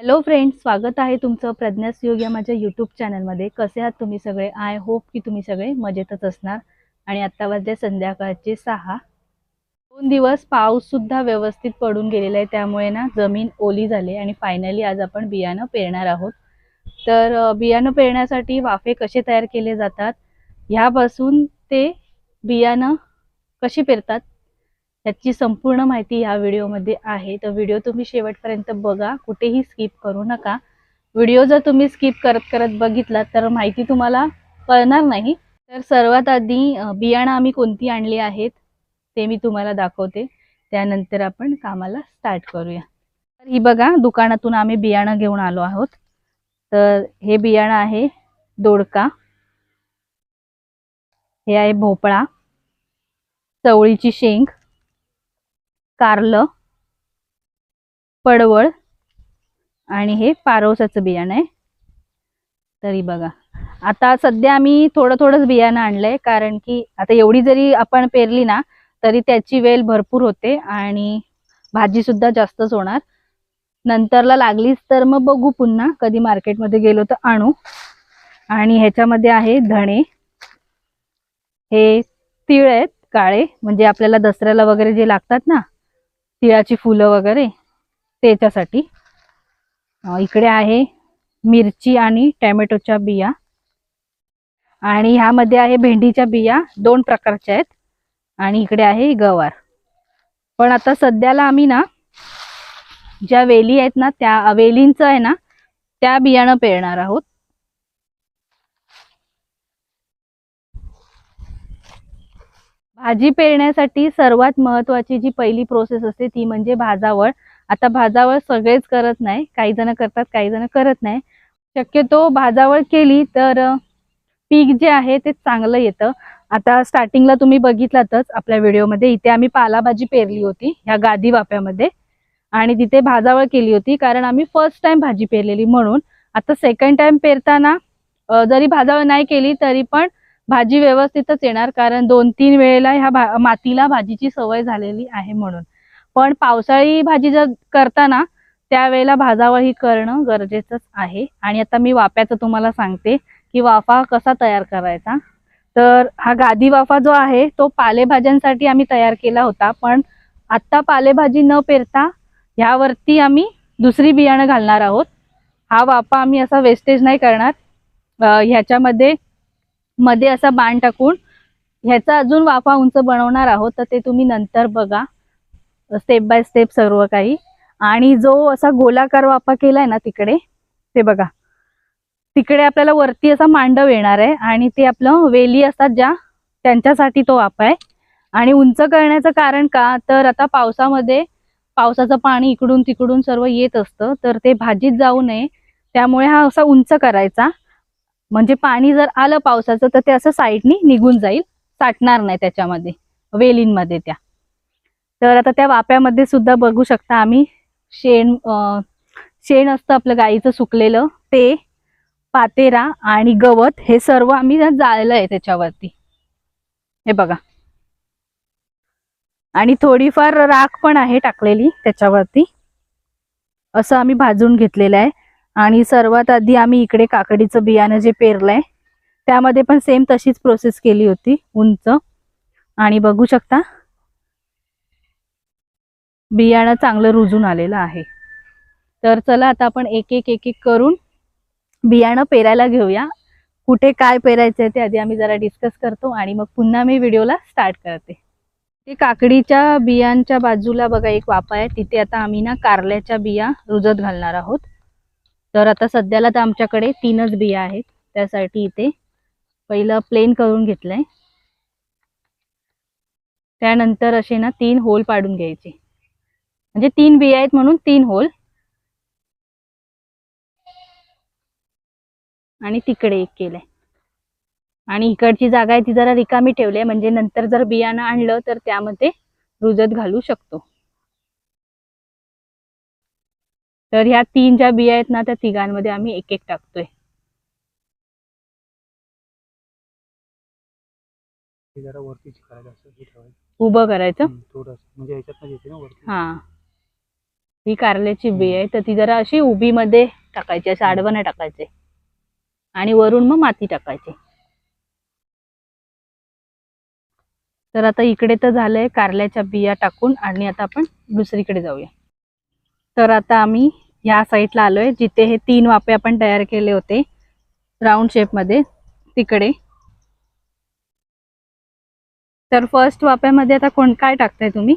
Hello friends स्वागत आहे तुमचं प्रज्ञास योग या माझ्या यूट्यूब चॅनलमध्ये कसे आहात तुम्ही सगळे? आय होप की तुम्ही सगळे मजेतच असणार. आणि आत्ता वाजले संध्याकाळचे सहा. दोन दिवस पाऊससुद्धा व्यवस्थित पडून गेलेला आहे. त्यामुळे ना जमीन ओली झाली आणि फायनली आज आपण बियाणं पेरणार आहोत. तर बियाणं पेरण्यासाठी वाफे कसे तयार केले जातात? ह्यापासून ते बियाणं कशी पेरतात? याची संपूर्ण माहिती ह्या व्हिडिओमध्ये आहे. तर व्हिडिओ तुम्ही शेवटपर्यंत बघा. कुठेही स्किप करू नका. व्हिडिओ जर तुम्ही स्किप करत करत बघितलात तर माहिती तुम्हाला कळणार नाही. तर सर्वात आधी बियाणं आम्ही कोणती आणली आहेत ते मी तुम्हाला दाखवते. त्यानंतर आपण कामाला स्टार्ट करूया. तर ही बघा दुकानातून आम्ही बियाणं घेऊन आलो आहोत. तर हे बियाणं आहे दोडका. हे आहे भोपळा. चवळीची शेंग. कारलं पडवळ आणि हे पारवसाचं बियाणं आहे. तरी बघा. आता सध्या आम्ही थोडं थोडंच बियाणं आणलंय कारण की आता एवढी जरी आपण पेरली ना तरी त्याची वेल भरपूर होते आणि भाजी सुद्धा जास्तच होणार. नंतरला लागलीच तर मग बघू पुन्हा. कधी मार्केटमध्ये गेलो तर आणू. आणि ह्याच्यामध्ये आहे धणे. हे तीळ आहेत काळे. म्हणजे आपल्याला दसऱ्याला वगैरे जे लागतात ना तिळाची फुलं वगैरे त्याच्यासाठी. इकडे आहे मिरची आणि टॅमॅटोच्या बिया. आणि ह्यामध्ये आहे भेंडीच्या बिया दोन प्रकारच्या आहेत. आणि इकडे आहे गवार. पण आता सध्याला आम्ही ना ज्या वेली आहेत ना त्या वेलींचं आहे ना त्या बियाणं पेरणार आहोत. भाजी पेरण्यासाठी सर्वात महत्वाची जी पहिली प्रोसेस असते ती म्हणजे भाजावळ. आता भाजावळ सगळेच करत नाही. काही जण करतात काही जण करत नाही. शक्यतो भाजावळ केली तर पीक जे आहे ते चांगलं येतं. आता स्टार्टिंगला तुम्ही बघितलातच आपल्या व्हिडिओमध्ये. इथे आम्ही पालाभाजी पेरली होती ह्या गादी वाफ्यामध्ये आणि तिथे भाजावळ केली होती कारण आम्ही फर्स्ट टाइम भाजी पेरलेली म्हणून. आता सेकंड टाइम पेरताना जरी भाजावळ नाही केली तरी पण भाजी व्यवस्थितच येणार कारण दोन तीन वेळेला ह्या भा मातीला भाजीची सवय झालेली आहे म्हणून. पण पावसाळी भाजी जर करताना त्यावेळेला भाजावळी ही करणं गरजेचंच आहे. आणि आता मी वाफ्याचं तुम्हाला सांगते की वाफा कसा तयार करायचा. तर हा गादी वाफा जो आहे तो पालेभाज्यांसाठी आम्ही तयार केला होता. पण आत्ता पालेभाजी न पेरता ह्यावरती आम्ही दुसरी बियाणं घालणार आहोत. हा वाफा आम्ही असा वेस्टेज नाही करणार. ह्याच्यामध्ये मध्ये असा बाण टाकून ह्याचा अजून वाफा उंच बनवणार आहोत तर ते तुम्ही नंतर बघा. स्टेप बाय स्टेप सर्व काही. आणि जो असा गोलाकार वाफा केलाय ना तिकडे ते बघा. तिकडे आपल्याला वरती असा मांडव येणार आहे आणि ते आपलं वेली असतात ज्या त्यांच्यासाठी तो वाफा आहे. आणि उंच करण्याचं कारण का? तर आता पावसामध्ये पावसाचं पाणी इकडून तिकडून सर्व येत असतं तर ते भाजीत जाऊ नये. त्यामुळे हा असा उंच करायचा. म्हणजे पाणी जर आलं पावसाचं तर ते असं साईडनी निघून जाईल साठणार नाही त्याच्यामध्ये वेलींमध्ये त्या. तर आता त्या वाप्यामध्ये सुद्धा बघू शकता आम्ही शेण शेण असतं आपलं गाईचं सुकलेलं ते पातेरा आणि गवत हे सर्व आम्ही जाळलं आहे त्याच्यावरती. हे बघा. आणि थोडीफार राख पण आहे टाकलेली त्याच्यावरती. असं आम्ही भाजून घेतलेलं आहे. आणि सर्वात आधी आम्ही इकडे काकडीचं बियाणं जे पेरलंय त्यामध्ये पण सेम तशीच प्रोसेस केली होती उंच. आणि बघू शकता बियाणं चांगलं रुजून आलेलं आहे. तर चला आता आपण एक एक एक एक करून बियाणं पेरायला घेऊया. कुठे काय पेरायचं आहे ते आधी आम्ही जरा डिस्कस करतो आणि मग पुन्हा मी व्हिडिओला स्टार्ट करते. ते काकडीच्या बियांच्या बाजूला बघा एक वापा आहे. तिथे आता आम्ही ना कारल्याच्या बिया रुजत घालणार आहोत. तर आता सध्याला तर आमच्याकडे तीनच बिया आहेत. त्यासाठी इथे पहिलं प्लेन करून घेतलंय. त्यानंतर असे ना तीन होल पाडून घ्यायचे. म्हणजे तीन बिया आहेत म्हणून तीन होल आणि तिकडे एक केलंय. आणि इकडची जागा आहे ती जरा रिकामी ठेवली आहे. म्हणजे नंतर जर बियाणं आणलं तर त्यामध्ये रुजत घालू शकतो. तर ह्या तीन ज्या बिया आहेत ना त्या तिघांमध्ये आम्ही एक एक टाकतोय असं उभं करायचं? म्हणजे हा. ही कारल्याची बी आहे तर ती जरा अशी उभी मध्ये टाकायची अशी आडवं नाही टाकायचे. आणि वरून मग माती टाकायची. तर आता इकडे तर झालंय कारल्याच्या बिया टाकून आणि आता आपण दुसरीकडे जाऊया. तर आता आम्ही ह्या साईडला आलोय जिथे हे तीन वाफे आपण तयार केले होते राऊंड शेपमध्ये तिकडे. तर फर्स्ट वाफ्यामध्ये आता कोण काय टाकताय तुम्ही?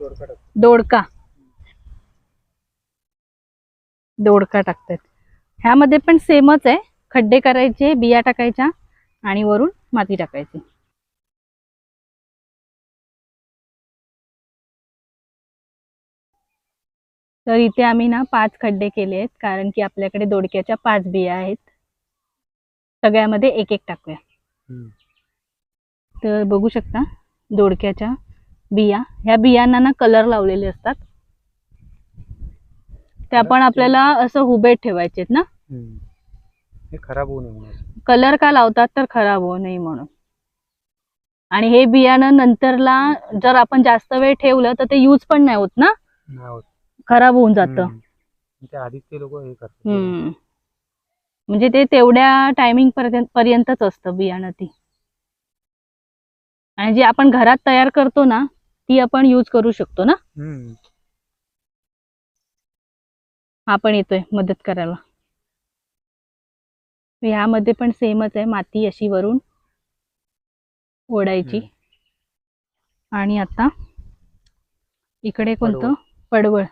दोडका. दोडका दोडका टाकतात ह्यामध्ये पण सेमच आहे खड्डे करायचे बिया टाकायच्या आणि वरून माती टाकायची. तर इथे आम्ही ना पाच खड्डे केले आहेत कारण की आपल्याकडे दोडक्याच्या पाच बिया आहेत. सगळ्यामध्ये एक एक टाकूया. तर बघू शकता दोडक्याच्या बिया. ह्या बियांना ना कलर लावलेले असतात. त्या पण आपल्याला असं हुबे ठेवायचे आहेत ना. खराब होऊ नये कलर का लावतात तर खराब होऊ नये म्हणून. आणि हे बियाणं नंतरला जर आपण जास्त वेळ ठेवलं तर ते यूज पण नाही होत ना. खराब होऊन जातं. त्या आधीच ते लोक हे करतात. हम्म. म्हणजे ते तेवढ्या टायमिंग पर्यंत पर्यंतच असतं बियाणं ती. आणि जी आपण घरात तयार करतो ना ती आपण यूज करू शकतो ना? हम्म. हा पण येतोय मदत करायला. ह्यामध्ये पण सेमच आहे माती अशी वरून ओढायची. आणि आता इकडे कोणतं? पडवळ.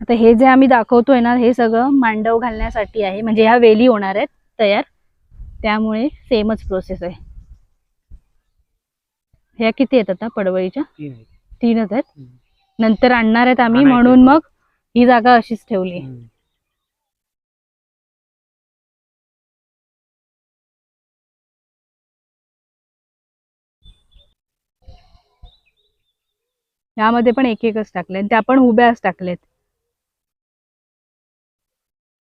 आता हे जे आम्ही दाखवतोय ना हे सगळं मांडव घालण्यासाठी आहे म्हणजे ह्या वेली होणार आहेत तयार त्यामुळे सेमच प्रोसेस आहे ह्या किती आहेत आता पडवळीच्या. तीनच आहेत. नंतर आणणार आहेत आम्ही म्हणून. मग ही जागा अशीच ठेवली. यामध्ये पण एक एकच टाकले त्या पण उभ्याच टाकलेत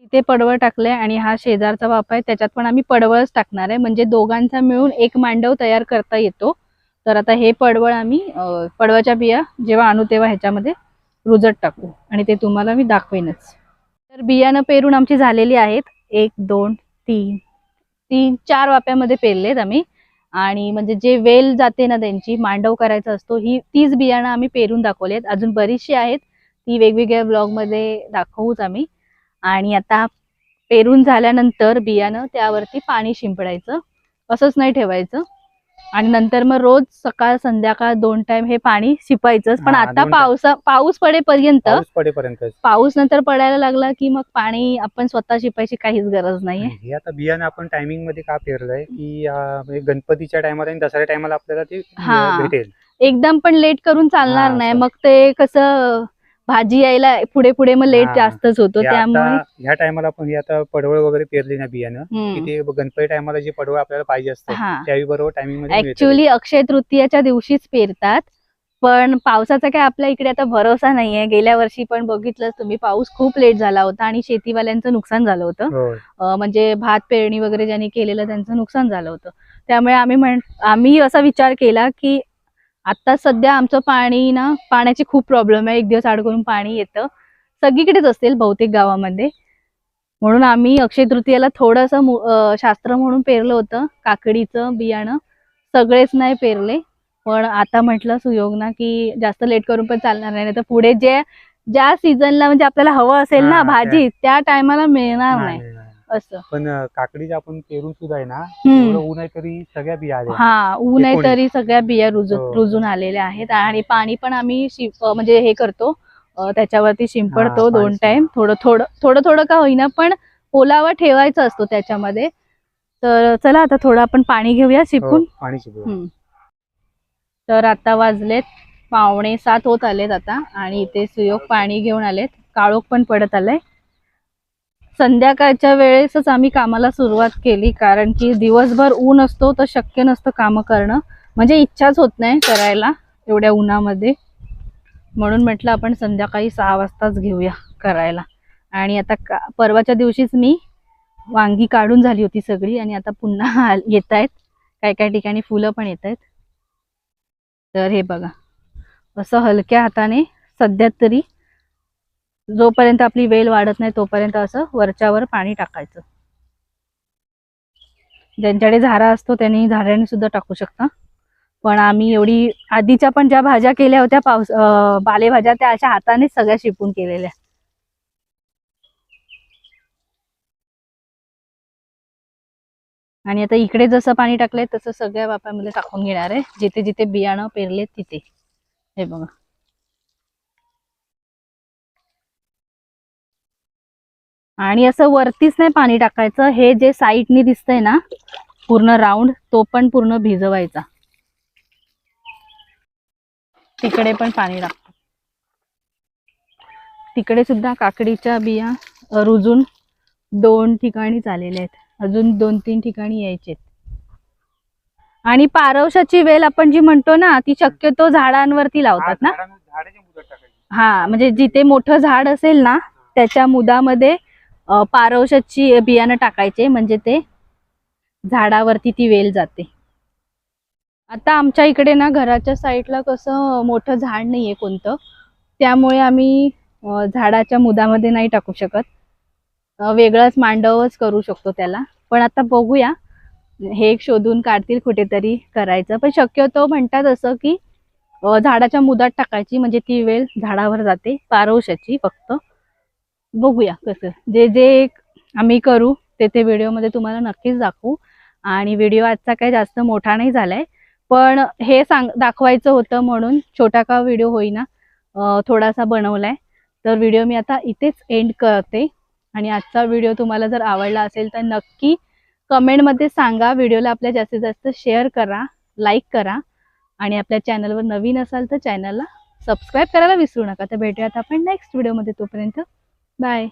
इथे पडवळ टाकले आणि हा शेजारचा वाफ आहे त्याच्यात पण आम्ही पडवळच टाकणार आहे. म्हणजे दोघांचा मिळून एक मांडव तयार करता येतो. तर आता हे पडवळ आम्ही पडवळच्या बिया जेव्हा आणू तेव्हा ह्याच्यामध्ये रुजत टाकू. आणि ते तुम्हाला मी दाखवेनच. तर बियाणं पेरून आमची झालेली आहेत. एक दोन तीन तीन चार वाप्यामध्ये पेरलेत आम्ही. आणि म्हणजे जे वेल जाते ना त्यांची मांडव करायचा असतो ही तीच बियाणं आम्ही पेरून दाखवलेत. अजून बरीचशी आहेत. ती वेगवेगळ्या ब्लॉगमध्ये दाखवूच आम्ही. आणि आता पेरून झाल्यानंतर बियाणं त्यावरती पाणी शिंपडायचं. असंच नाही ठेवायचं. आणि नंतर मग रोज सकाळ संध्याकाळ दोन टाइम हे पाणी शिपायचंच. पण हा, आता दोन time. पावसा पाऊस पडेपर्यंत पाऊस पडेपर्यंत. पाऊस नंतर पडायला लागला की मग पाणी आपण स्वतः शिपायची काहीच गरज नाहीये. हे आता बियाणं आपण टायमिंगमध्ये का पेरलंय की अं, म्हणजे गणपतीच्या टायमाला आणि दसऱ्या टायमाला आपल्याला ते हा. अं, भेटेल. एकदम पण लेट करून चालणार हा, नाही. असं. मग ते कसं भाजी यायला पुढे पुढे मग लेट हा. जास्तच होतो हे त्यामुळे आता ह्या टायमाला आपण हे आता पडवळ वगैरे पेरली ना बियाणं की हम्म. ते गणपती टायमाला जे पडवळ आपल्याला पाहिजे असतं हा त्यावेळी बरोबर टायमिंगमध्ये मिळतं. ऍक्च्युली अक्षय तृतीयाच्या दिवशीच पेरतात पण पावसाचा काय आपल्या इकडे आता भरोसा नाहीये गेल्या वर्षी पण बघितलं तुम्ही पाऊस खूप लेट झाला होता आणि शेतीवाल्यांचं नुकसान झालं होतं होय. अं, म्हणजे भात पेरणी वगैरे ज्यांनी केलेलं त्यांचं नुकसान झालं होतं त्यामुळे आम्ही म्हण आम्ही असा विचार केला की आता सध्या आमचं पाणी ना पाण्याची खूप प्रॉब्लेम आहे. एक दिवस आड करून पाणी येतं. सगळीकडेच असेल बहुतेक गावामध्ये. म्हणून आम्ही अक्षय तृतीयाला थोडंसं शास्त्र म्हणून पेरलं होतं. काकडीचं बियाणं सगळेच नाही पेरले. पण आता म्हटलं सुयोग ना की जास्त लेट करून पण चालणार नाही. तर पुढे जे ज्या सीझनला म्हणजे आपल्याला हवं असेल ना भाजी त्या टायमाला मिळणार नाही. असं. पण अं, काकडीचे आपण पेरून सुद्धा आहे ना हम्म. एवढं ऊन आहे तरी सगळ्या बिया आल्या. हा ऊन आहे एकोणीस. तरी सगळ्या बिया रुजून हो. रुजून आलेल्या आहेत आणि पाणी पण आम्ही शिप अं, म्हणजे हे करतो अं, त्याच्यावरती शिंपडतो हा, दोन पाणी टाइम. थोडं थोडं थोडं थोडं का होईना पण ओलावा ठेवायचा असतो त्याच्यामध्ये. तर चला आता थोडं आपण पाणी घेऊया हो, शिपून पाणी हम्म. तर आता वाजलेत पावणे सात होत आलेत आता आणि इथे सुयोग पाणी घेऊन आलेत. काळोख पण पडत आलाय. संध्याकाळच्या वेळेसच आम्ही कामाला सुरुवात केली कारण की दिवसभर ऊन असतो तर शक्य नसतं कामं करणं. म्हणजे इच्छाच होत नाही करायला एवढ्या उन्हामध्ये. म्हणून म्हटलं आपण संध्याकाळी सहा वाजताच घेऊया करायला. आणि आता का परवाच्या दिवशीच मी वांगी काढून झाली होती सगळी आणि आता पुन्हा येत आहेत. काही काही ठिकाणी फुलं पण येत आहेत. तर हे बघा असं हलक्या हाताने सध्या तरी जोपर्यंत आपली वेल वाढत नाही तोपर्यंत असं वरच्यावर पाणी टाकायचं. ज्यांच्याकडे झारा असतो त्यांनी झाऱ्याने सुद्धा टाकू शकता. पण आम्ही एवढी आधीच्या पण ज्या भाज्या केल्या होत्या पावस पालेभाज्या त्या अशा हातानेच सगळ्या शिपून केलेल्या. आणि आता इकडे जसं पाणी टाकलंय तसं सगळ्या वाफ्यामध्ये टाकून घेणार आहे. जिथे जिथे बियाणं पेरले तिथे. हे बघा. आणि असं वरतीच नाही पाणी टाकायचं. हे जे साईडनी दिसतंय ना पूर्ण राऊंड तो पण पूर्ण भिजवायचा. तिकडे पण पाणी टाकतो. तिकडे सुद्धा काकडीच्या बिया रुजून दोन ठिकाणी झालेल्या आहेत. अजून दोन तीन ठिकाणी यायचे आणि पारवशाची वेल आपण जी म्हणतो ना ती शक्यतो झाडांवरती लावतात ना. हा म्हणजे जिथे मोठं झाड असेल ना त्याच्या मुदामध्ये पारवशाची बियाणं टाकायचे म्हणजे ते झाडावरती ती वेल जाते. आता आमच्या इकडे ना घराच्या साईडला कसं मोठं झाड नाहीये कोणतं. त्यामुळे आम्ही झाडाच्या मुदामध्ये नाही टाकू शकत. अ, वेगळंच मांडवच करू शकतो त्याला. पण आता बघूया. हे एक शोधून काढतील कुठेतरी करायचं. पण शक्यतो म्हणतात असं की झाडाच्या मुदात टाकायची म्हणजे ती वेल झाडावर जाते पारवशाची फक्त. बघूया कसं. जे जे आम्ही करू ते ते व्हिडिओमध्ये तुम्हाला नक्कीच दाखवू. आणि व्हिडिओ आजचा काही जास्त मोठा नाही झालाय. पण हे सांग दाखवायचं होतं म्हणून छोटा का व्हिडिओ होईना थोडासा बनवलाय. तर व्हिडिओ मी आता इथेच एंड करते. आणि आजचा व्हिडिओ तुम्हाला जर आवडला असेल तर नक्की कमेंटमध्ये सांगा. व्हिडिओला आपल्या जास्तीत जास्त शेअर करा लाईक करा. आणि आपल्या चॅनलवर नवीन असाल तर चॅनलला सबस्क्राईब करायला विसरू नका. तर भेटूयात आपण नेक्स्ट व्हिडिओमध्ये तोपर्यंत. Bye.